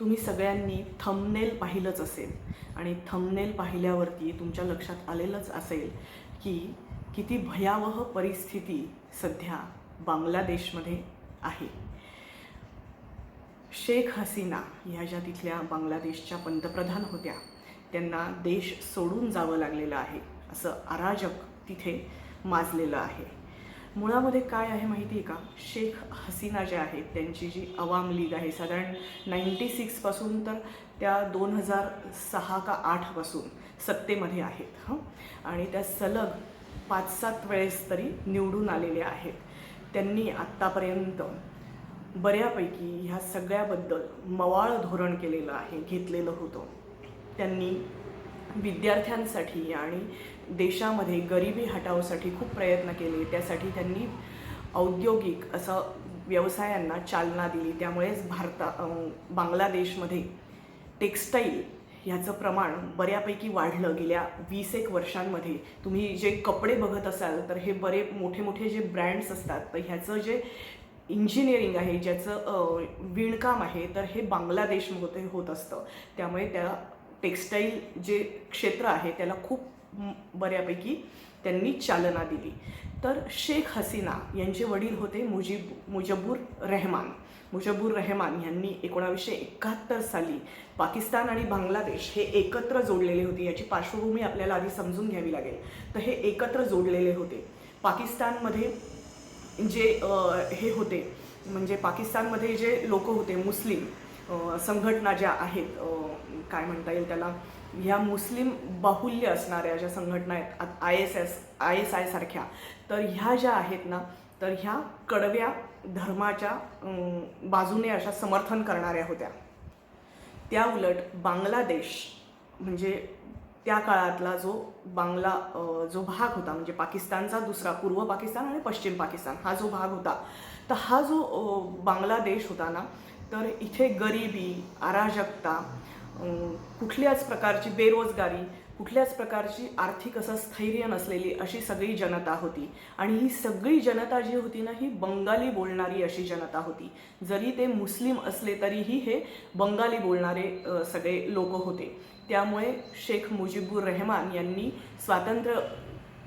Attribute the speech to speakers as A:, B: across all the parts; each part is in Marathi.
A: तुम्ही सगळ्यांनी थंबनेल पाहिलंच असेल आणि थंबनेल पाहिल्यावरती तुमच्या लक्षात आलेलंच असेल की किती भयावह परिस्थिती सध्या बांगलादेशमध्ये आहे. शेख हसीना ह्या ज्या तिथल्या बांगलादेशच्या पंतप्रधान होत्या त्यांना देश सोडून जावं लागलेलं आहे असं अराजक तिथे माजलेलं आहे. मुळामध्ये काय आहे माहिती आहे का? शेख हसीना ज्या आहेत त्यांची जी आवाम लीग आहे साधारण नाईन्टी सिक्सपासून तर त्या दोन हजार सहा का आठपासून सत्तेमध्ये आहेत हं? आणि त्या सलग पाच सात वेळेस तरी निवडून आलेल्या आहेत. त्यांनी आत्तापर्यंत बऱ्यापैकी ह्या सगळ्याबद्दल मवाळ धोरण केलेलं आहे घेतलेलं होतं. त्यांनी विद्यार्थ्यांसाठी आणि देशामध्ये गरिबी हटावसाठी खूप प्रयत्न केले. त्यासाठी त्यांनी औद्योगिक असं व्यवसायांना चालना दिली. त्यामुळेच भारता बांगलादेशमध्ये टेक्स्टाईल ह्याचं प्रमाण बऱ्यापैकी वाढलं. गेल्या वीस एक वर्षांमध्ये तुम्ही जे कपडे बघत असाल तर हे बरे मोठे मोठे जे ब्रँड्स असतात तर ह्याचं जे इंजिनिअरिंग आहे ज्याचं विणकाम आहे तर हे बांगलादेशमध्ये होत असतं. त्यामुळे त्या टेक्स्टाईल जे क्षेत्र आहे त्याला खूप बऱ्यापैकी त्यांनी चालना दिली. तर शेख हसीना यांचे वडील होते मुजीब मुजबूर रेहमान. मुजबूर रेहमान यांनी एकोणावीसशे एकाहत्तर साली पाकिस्तान आणि बांगलादेश हे एकत्र जोडलेले होते. याची पार्श्वभूमी आपल्याला आधी समजून घ्यावी लागेल. तर हे एकत्र जोडलेले होते. पाकिस्तानमध्ये जे हे होते म्हणजे पाकिस्तानमध्ये जे लोक होते मुस्लिम संघटना ज्या आहेत काय म्हणता येईल त्याला ह्या मुस्लिम बाहुल्य असणाऱ्या ज्या संघटना आहेत I S S I S I सारख्या तर ह्या ज्या आहेत ना तर ह्या कडव्या धर्माच्या बाजूने अशा समर्थन करणाऱ्या होत्या. त्या उलट बांगलादेश म्हणजे त्या काळातला जो बांगला जो भाग होता म्हणजे पाकिस्तानचा दुसरा पूर्व पाकिस्तान आणि पश्चिम पाकिस्तान हा जो भाग होता तर हा जो बांगलादेश होता ना तर इथे गरिबी अराजकता कुठल्याच प्रकारची बेरोजगारी कुठल्याच प्रकारची आर्थिक असं स्थैर्य नसलेली अशी सगळी जनता होती. आणि ही सगळी जनता जी होती ना ही बंगाली बोलणारी अशी जनता होती. जरी ते मुस्लिम असले तरीही हे बंगाली बोलणारे सगळे लोक होते. त्यामुळे शेख मुजीबुर रेहमान यांनी स्वातंत्र्य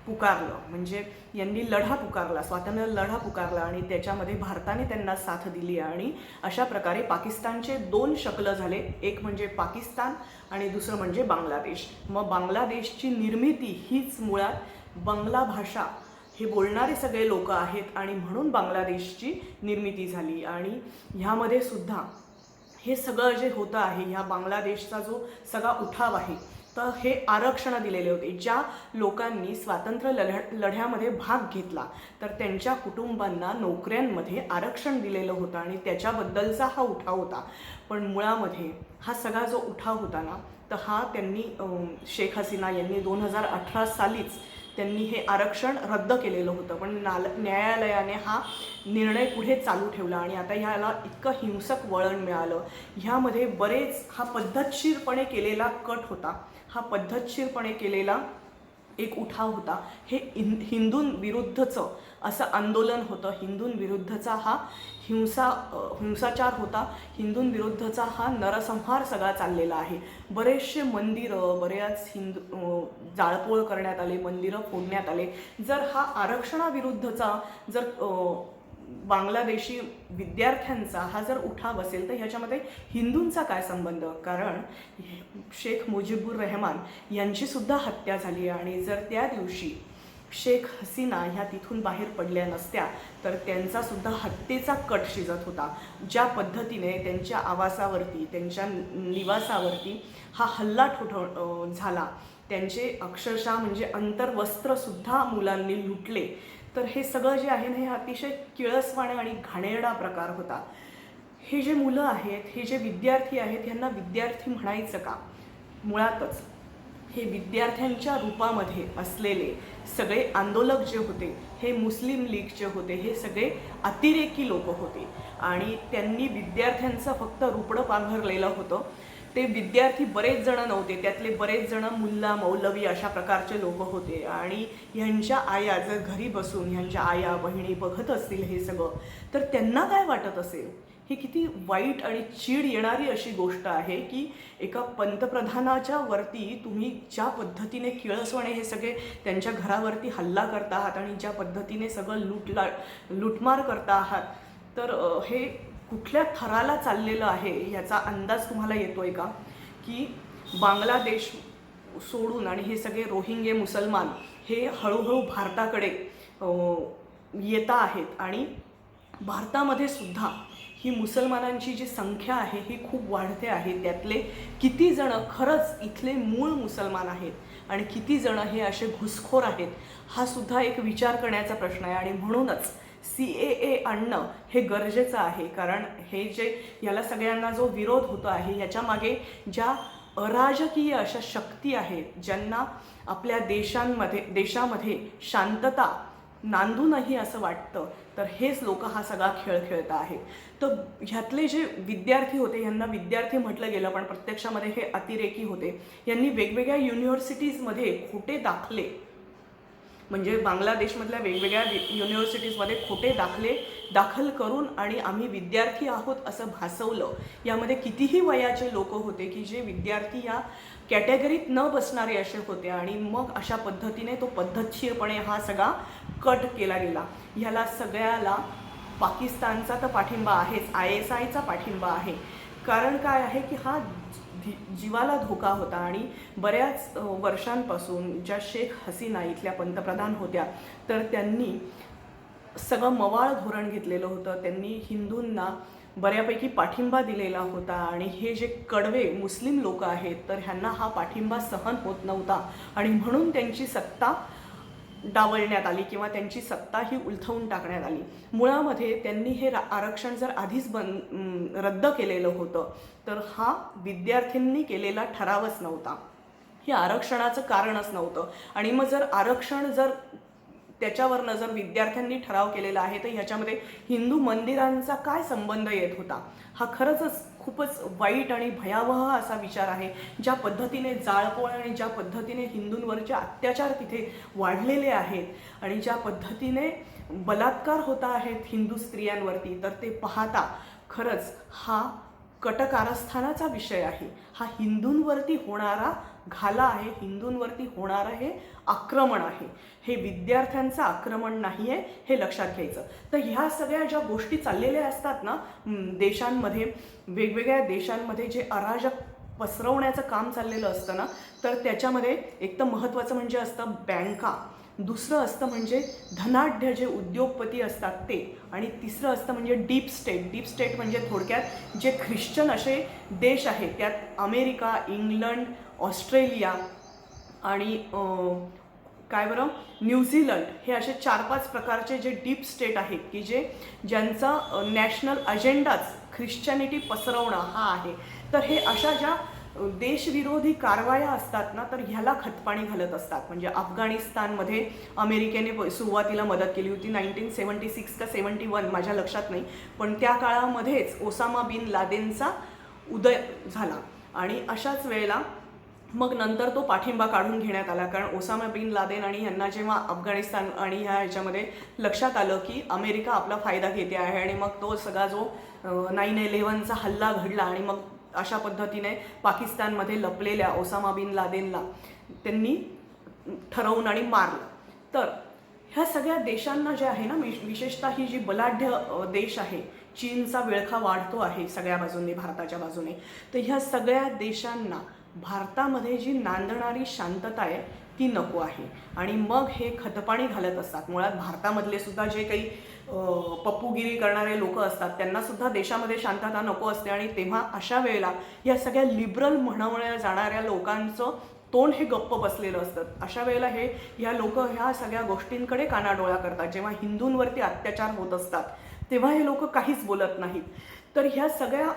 A: पुकारलं. म्हणजे यांनी लढा पुकारला स्वातंत्र्य लढा पुकारला आणि त्याच्यामध्ये भारताने त्यांना साथ दिली आणि अशा प्रकारे पाकिस्तानचे दोन शकलं झाले. एक म्हणजे पाकिस्तान आणि दुसरं म्हणजे बांगलादेश. मग बांगलादेशची निर्मिती हीच मुळात बंगला भाषा हे बोलणारे सगळे लोक आहेत आणि म्हणून बांगलादेशची निर्मिती झाली. आणि ह्यामध्ये सुद्धा हे सगळं जे होतं आहे ह्या बांगलादेशचा जो सगळा उठाव आहे तर हे आरक्षण दिलेले होते ज्या लोकांनी स्वातंत्र्य लढ लढ्यामध्ये भाग घेतला तर त्यांच्या कुटुंबांना नोकऱ्यांमध्ये आरक्षण दिलेलं होतं आणि त्याच्याबद्दलचा हा उठाव होता. पण मुळामध्ये हा सगळा जो उठाव होता ना तर हा त्यांनी शेख हसीना यांनी दोन हजार अठरा सालीच त्यांनी हे आरक्षण रद्द केलेलं होतं. पण नाल न्यायालयाने हा निर्णय पुढे चालू ठेवला आणि आता ह्याला इतकं हिंसक वळण मिळालं. ह्यामध्ये बरेच हा पद्धतशीरपणे केलेला कट होता. हा पद्धतशीरपणे केलेला एक उठाव होता. हे इन हिंदूंविरुद्धचं असं आंदोलन होतं. हिंदूंविरुद्धचा हा हिंसा हिंसाचार होता. हिंदूंविरुद्धचा हा नरसंहार सगळा चाललेला आहे. बरेचसे मंदिरं बऱ्याच हिंदू जाळपोळ करण्यात आले मंदिरं फोडण्यात आले. जर हा आरक्षणाविरुद्धचा जर बांगलादेशी विद्यार्थ्यांचा हा जर उठाव असेल तर ह्याच्यामध्ये हिंदूंचा काय संबंध? कारण शेख मुजीबुर रेहमान यांचीसुद्धा हत्या झाली आणि जर त्या दिवशी शेख हसीना ह्या तिथून बाहेर पडल्या नसत्या तर त्यांचासुद्धा हत्येचा कट शिजत होता. ज्या पद्धतीने त्यांच्या आवासावरती त्यांच्या निवासावरती हा हल्ला ठोठव झाला. त्यांचे अक्षरशः म्हणजे अंतर्वस्त्रसुद्धा मुलांनी लुटले. तर हे सगळं जे आहे ना हे अतिशय किळसवाणे आणि घाणेरडा प्रकार होता. हे जे मुलं आहेत हे जे विद्यार्थी आहेत यांना विद्यार्थी म्हणायचं का? मुळातच हे विद्यार्थ्यांच्या रूपामध्ये असलेले सगळे आंदोलक जे होते हे मुस्लिम लीगचे होते हे सगळे अतिरेकी लोक होते. आणि त्यांनी विद्यार्थ्यांचं फक्त रुपडं पांघरलेलं होतं. ते विद्यार्थी बरेच जण नव्हते. त्यातले बरेच जण मुल्ला मौलवी अशा प्रकारचे लोक होते. आणि ह्यांच्या आया जर घरी बसून ह्यांच्या आया बहिणी बघत असतील हे सगळं तर त्यांना काय वाटत असेल? ही किती वाईट आणि चीड येणारी अशी गोष्ट आहे की एका पंतप्रधानाच्या वरती तुम्ही ज्या पद्धतीने किळसवाणे हे सगळे त्यांच्या घरावरती हल्ला करता आहात आणि ज्या पद्धतीने सगळं लूटला लूटमार करता आहात तर हे कुठल्या थराला चाललेलं आहे याचा अंदाज तुम्हाला येतोय का? की बांगलादेश सोडून आणि हे सगळे रोहिंगे मुसलमान हे हळूहळू भारताकडे येता आहेत आणि भारतामध्ये सुद्धा ही मुसलमानांची जी संख्या आहे ही खूप वाढते आहे. त्यातले किती जणं खरंच इथले मूळ मुसलमान आहेत आणि किती जणं हे असे घुसखोर आहेत हा सुद्धा एक विचार करण्याचा प्रश्न आहे. आणि म्हणूनच सी ए ए आणणं हे गरजेचं आहे. कारण हे जे याला सगळ्यांना जो विरोध होतो आहे याच्यामागे ज्या अराजकीय अशा शक्ती आहेत ज्यांना आपल्या देशांमध्ये देशामध्ये शांतता नांदूनही असं वाटतं तर हेच लोक हा सगळा खेळ खेळत आहे. तर ह्यातले जे विद्यार्थी होते यांना विद्यार्थी म्हटलं गेलं पण प्रत्यक्षामध्ये हे अतिरेकी होते. यांनी वेगवेगळ्या युनिव्हर्सिटीजमध्ये खोटे दाखले. म्हणजे बांगलादेशमधल्या वेगवेगळ्या युनिव्हर्सिटीजमध्ये खोटे दाखले दाखल करून आणि आम्ही विद्यार्थी आहोत असं भासवलं. यामध्ये कितीही वयाचे लोक होते की जे विद्यार्थी या कॅटेगरीत न बसणारे असे होते आणि मग अशा पद्धतीने तो पद्धतशीरपणे हा सगळा कट केला गेला. ह्याला सगळ्याला पाकिस्तानचा तर पाठिंबा आहेच आय एस आयचा पाठिंबा आहे. कारण काय आहे की हा धी जीवाला धोका होता आणि बऱ्याच वर्षांपासून ज्या शेख हसीना इथल्या पंतप्रधान होत्या तर त्यांनी सगळं मवाळ धोरण घेतलेलं होतं. त्यांनी हिंदूंना बऱ्यापैकी पाठिंबा दिलेला होता आणि हे जे कडवे मुस्लिम लोक आहेत तर ह्यांना हा पाठिंबा सहन होत नव्हता. आणि म्हणून त्यांची सत्ता डावलण्यात आली किंवा त्यांची सत्ता ही उलथवून टाकण्यात आली. मुळामध्ये त्यांनी हे आरक्षण जर आधीच बंद रद्द केलेलं होतं तर हा विद्यार्थ्यांनी केलेला ठरावच नव्हता. हे आरक्षणाचं कारणच नव्हतं. आणि मग जर आरक्षण जर त्याच्यावरनं जर विद्यार्थ्यांनी ठराव केलेला आहे तर ह्याच्यामध्ये हिंदू मंदिरांचा काय संबंध येत होता? हा खरंच खूपच वाईट आणि भयावह असा विचार आहे. ज्या पद्धतीने जाळपोळ आणि ज्या पद्धतीने हिंदूंवरचे अत्याचार तिथे वाढलेले आहेत आणि ज्या पद्धतीने बलात्कार होत आहेत हिंदू स्त्रियांवरती तर ते पाहता खरंच हा कटकारस्थानाचा विषय आहे. हा हिंदूंवरती होणारा घाला आहे हिंदूंवरती होणारं हे आक्रमण आहे. हे विद्यार्थ्यांचं आक्रमण नाही आहे हे लक्षात घ्यायचं. तर ह्या सगळ्या ज्या गोष्टी चाललेल्या असतात ना देशांमध्ये वेगवेगळ्या देशांमध्ये जे अराजक पसरवण्याचं काम चाललेलं असतं ना तर त्याच्यामध्ये एक तर महत्त्वाचं म्हणजे असतं बँका. दुसरं असतं म्हणजे धनाढ्य जे उद्योगपती असतात ते. आणि तिसरं असतं म्हणजे डीप स्टेट. डीप स्टेट म्हणजे थोडक्यात जे ख्रिश्चन असे देश आहेत त्यात अमेरिका इंग्लंड ऑस्ट्रेलिया आणि काय बरं? न्यूझीलंड हे असे चार पाच प्रकारचे जे डीप स्टेट आहेत की जे ज्यांचा नॅशनल अजेंडाच ख्रिश्चॅनिटी पसरवणं हा आहे. तर हे अशा ज्या देशविरोधी कारवाया असतात ना तर ह्याला खतपाणी घालत असतात. म्हणजे अफगाणिस्तानमध्ये अमेरिकेने प- सुरुवातीला मदत केली होती नाईन्टीन सेवन्टी सिक्स का सेवन्टी वन माझ्या लक्षात नाही. पण त्या काळामध्येच ओसामा बिन लादेनचा उदय झाला. आणि अशाच वेळेला मग नंतर तो पाठिंबा काढून घेण्यात आला. कारण ओसामा बिन लादेन आणि यांना जेव्हा अफगाणिस्तान आणि ह्या ह्याच्यामध्ये लक्षात आलं की अमेरिका आपला फायदा घेते आहे आणि मग तो सगळा जो नाईन इलेव्हनचा हल्ला घडला आणि मग अशा पद्धतीने पाकिस्तानमध्ये लपलेल्या ओसामा बिन लादेनला त्यांनी ठरवून आणि मारलं. तर ह्या सगळ्या देशांना जे आहे ना विश- विशेषतः ही जी बलाढ्य देश आहे चीनचा विळखा वाढतो आहे सगळ्या बाजूंनी भारताच्या बाजूने. तर ह्या सगळ्या देशांना भारतामध्ये जी नांदणारी शांतता आहे ती नको आहे. आणि मग हे खतपाणी घालत असतात. मुळात भारतामधले सुद्धा जे काही पप्पूगिरी करणारे लोक असतात त्यांना सुद्धा देशामध्ये शांतता नको असते. आणि तेव्हा अशा वेळेला या सगळ्या लिबरल म्हणवल्या जाणाऱ्या लोकांचं तोंड हे गप्प बसलेलं असतं. अशा वेळेला हे ह्या लोक ह्या सगळ्या गोष्टींकडे कानाडोळा करतात. जेव्हा हिंदूंवरती अत्याचार होत असतात तेव्हा हे लोक काहीच बोलत नाहीत. तर ह्या सगळ्या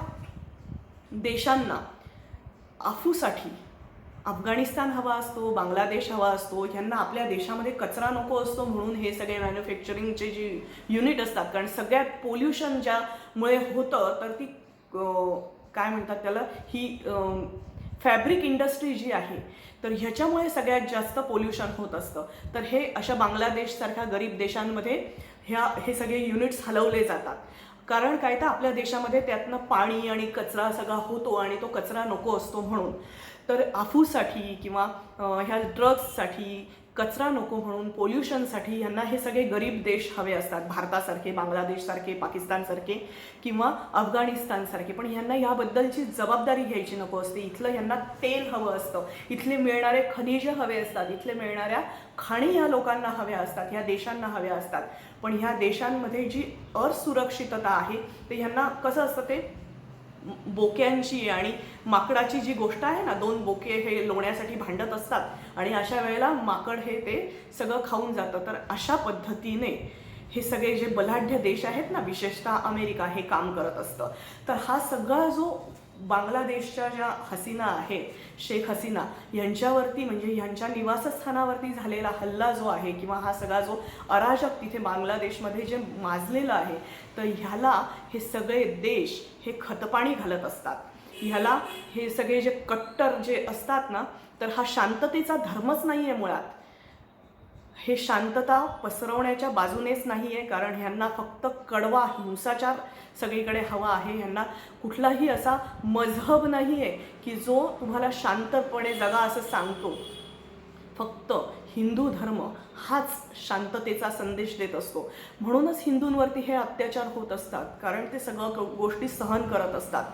A: देशांना आफूसाठी. अफगाणिस्तान हवा असतो बांगलादेश हवा असतो ह्यांना आपल्या देशामध्ये कचरा नको असतो म्हणून हे सगळे मॅन्युफॅक्चरिंगचे जे युनिट असतात कारण सगळ्यात पोल्युशन ज्यामुळे होतं तर ती काय म्हणतात त्याला ही फॅब्रिक इंडस्ट्री जी आहे तर ह्याच्यामुळे सगळ्यात जास्त पोल्युशन होत असतं. तर हे अशा बांगलादेशसारख्या गरीब देशांमध्ये ह्या हे सगळे युनिट्स हलवले जातात. कारण काय तर आपल्या देशामध्ये त्यातनं पाणी आणि कचरा सगळा होतो आणि तो कचरा नको असतो म्हणून. तर आफूसाठी किंवा ह्या ड्रग्ससाठी कचरा नको म्हणून पोल्युशनसाठी यांना हे सगळे गरीब देश हवे असतात. भारतासारखे बांगलादेशसारखे पाकिस्तानसारखे किंवा अफगाणिस्तानसारखे. पण ह्यांना याबद्दलची जबाबदारी घ्यायची नको असते. इथलं ह्यांना तेल हवं असतं. इथले मिळणारे खनिज हवे असतात. इथले मिळणाऱ्या खाणी या लोकांना हव्या असतात. ह्या देशांना हव्या असतात. पण ह्या देशांमध्ये जी असुरक्षितता आहे ते ह्यांना कसं असतं ते बोक्यांची आणि माकडाची जी गोष्ट आहे ना दोन बोके हे लोण्यासाठी भांडत असतात आणि अशा वेळेला माकड हे ते सगळं खाऊन जातं. तर अशा पद्धतीने हे सगळे जे बलाढ्य देश आहेत ना विशेषतः अमेरिका हे काम करत असतं. तर हा सगळा जो बांगलादेशच्या ज्या हसीना आहेत शेख हसीना यांच्यावरती म्हणजे ह्यांच्या निवासस्थानावरती झालेला हल्ला जो आहे किंवा हा सगळा जो अराजक तिथे बांगलादेशमध्ये जे माजलेलं आहे तर ह्याला हे सगळे देश हे खतपाणी घालत असतात. ह्याला हे सगळे जे कट्टर जे असतात ना तर हा शांततेचा धर्मच नाही आहे मुळात. हे शांतता पसरवण्याच्या बाजूनेच नाही आहे कारण ह्यांना फक्त कडवा हिंसाचार सगळीकडे हवा आहे. ह्यांना कुठलाही असा मजहब नाही आहे की जो तुम्हाला शांतपणे जगा असं सांगतो. फक्त हिंदू धर्म हाच शांततेचा संदेश देत असतो. म्हणूनच हिंदूंवरती हे अत्याचार होत असतात कारण ते सगळं गोष्टी सहन करत असतात.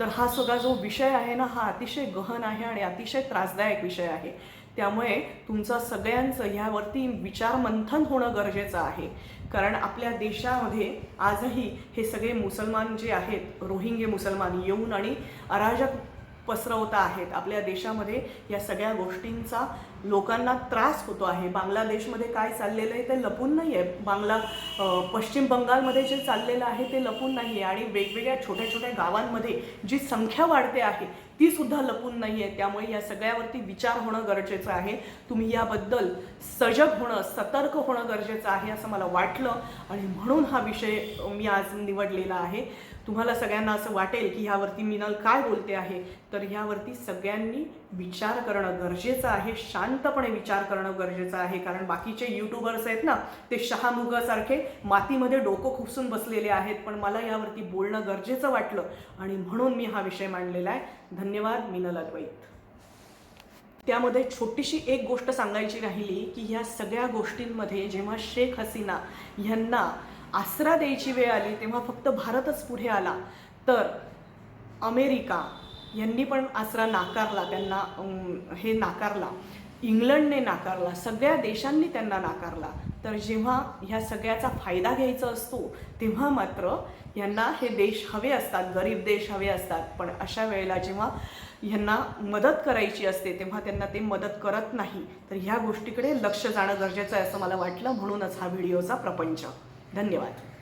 A: तर हा सगळा जो विषय आहे ना हा अतिशय गहन आहे आणि अतिशय त्रासदायक विषय आहे. त्यामुळे तुमचं सगळ्यांचं ह्यावरती विचार मंथन होणं गरजेचं आहे. कारण आपल्या देशामध्ये आजही हे सगळे मुसलमान जे आहेत रोहिंगे मुसलमान येऊन आणि अराजक पसरवता आहेत. आपल्या देशामध्ये या सगळ्या गोष्टींचा लोकांना त्रास होतो आहे. बांगलादेशमध्ये काय चाललेलं आहे ते लपून नाही आहे बांगला पश्चिम बंगालमध्ये जे चाललेलं आहे ते लपून नाही आहे आणि वेगवेगळ्या छोट्या छोट्या गावांमध्ये जी संख्या वाढते आहे ती सुद्धा लपून नाही आहे त्यामुळे या सगळ्यावरती विचार होणं गरजेचं आहे. तुम्ही याबद्दल सजग होणं सतर्क होणं गरजेचं आहे असं मला वाटलं. आणि म्हणून हा विषय मी आज निवडलेला आहे. तुम्हाला सगळ्यांना असं वाटेल की ह्यावरती मिनल काय बोलते आहे? तर ह्यावरती सगळ्यांनी विचार करणं गरजेचं आहे. शांतपणे विचार करणं गरजेचं आहे. कारण बाकीचे युट्यूबर्स आहेत ना ते शहामुगासारखे मातीमध्ये डोकं खुपसून बसलेले आहेत. पण मला यावरती बोलणं गरजेचं वाटलं आणि म्हणून मी हा विषय मांडलेला आहे. धन्यवाद मिनल अद्वैत. त्यामध्ये छोटीशी एक गोष्ट सांगायची राहिली की ह्या सगळ्या गोष्टींमध्ये जेव्हा शेख हसीना ह्यांना आसरा द्यायची वेळ आली तेव्हा फक्त भारतच पुढे आला. तर अमेरिका यांनी पण आसरा नाकारला त्यांना हे नाकारला. इंग्लंडने नाकारला सगळ्या देशांनी त्यांना नाकारला. तर जेव्हा ह्या सगळ्याचा फायदा घ्यायचा असतो तेव्हा मात्र यांना हे देश हवे असतात गरीब देश हवे असतात. पण अशा वेळेला जेव्हा ह्यांना मदत करायची असते तेव्हा त्यांना ते मदत करत नाही. तर ह्या गोष्टीकडे लक्ष जाणं गरजेचं आहे असं मला वाटलं. म्हणूनच हा व्हिडिओचा प्रपंच. धन्यवाद.